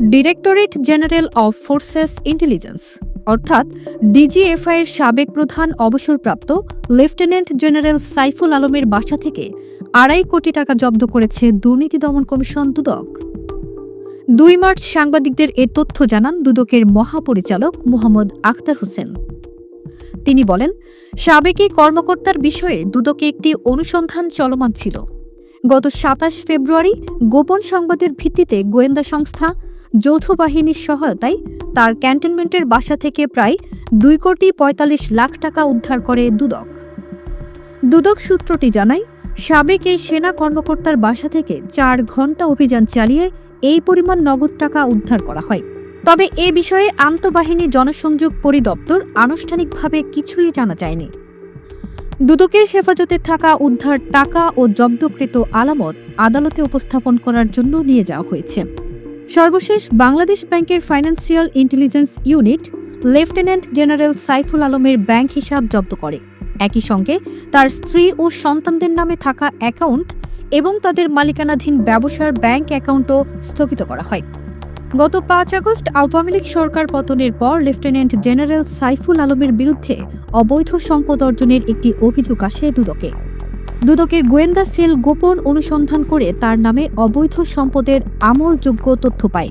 Directorate general of forces intelligence, অর্থাৎ DGFI এর সাবেক প্রধান অবসরপ্রাপ্ত লেফটেন্যান্ট জেনারেল সাইফুল আলমের বাসা থেকে আড়াই কোটি টাকা জব্দ করেছে দুর্নীতি দমন কমিশন দুদক। দুই মার্চ সাংবাদিকদের এ তথ্য জানান দুদকের মহাপরিচালক মোহাম্মদ আখতার হোসেন। তিনি বলেন, সাবেক কর্মকর্তার বিষয়ে দুদকে একটি অনুসন্ধান চলমান ছিল। গত সাতাশ ফেব্রুয়ারি গোপন সংবাদের ভিত্তিতে গোয়েন্দা সংস্থা যৌথ বাহিনীর সহায়তায় তার ক্যান্টনমেন্টের বাসা থেকে প্রায় দুই কোটি পঁয়তাল্লিশ লাখ টাকা উদ্ধার করে দুদক। দুদক সূত্রটি জানায়, সাবেক এই সেনা কর্মকর্তার বাসা থেকে চার ঘণ্টা অভিযান চালিয়ে এই পরিমাণ নগদ টাকা উদ্ধার করা হয়। তবে এ বিষয়ে আন্তঃবাহিনী জনসংযোগ পরিদপ্তর আনুষ্ঠানিকভাবে কিছুই জানা যায়নি। দুদকের হেফাজতে থাকা উদ্ধার টাকা ও জব্দকৃত আলামত আদালতে উপস্থাপন করার জন্য নিয়ে যাওয়া হয়েছে। সর্বশেষ বাংলাদেশ ব্যাংকের financial intelligence unit, lieutenant general Saiful আলমের ব্যাংক হিসাব জব্দ করে। একই সঙ্গে তার স্ত্রী ও সন্তানদের নামে থাকা অ্যাকাউন্ট এবং তাদের মালিকানাধীন ব্যবসার ব্যাংক অ্যাকাউন্টও স্থগিত করা হয়। গত পাঁচ আগস্ট আওয়ামী লীগ সরকার পতনের পর লেফটেন্যান্ট জেনারেল সাইফুল আলমের বিরুদ্ধে অবৈধ সম্পদ অর্জনের একটি অভিযোগ আসে দুদকে। দুদকের গোয়েন্দা সেল গোপন অনুসন্ধান করে তার নামে অবৈধ সম্পদের আমলযোগ্য তথ্য পায়।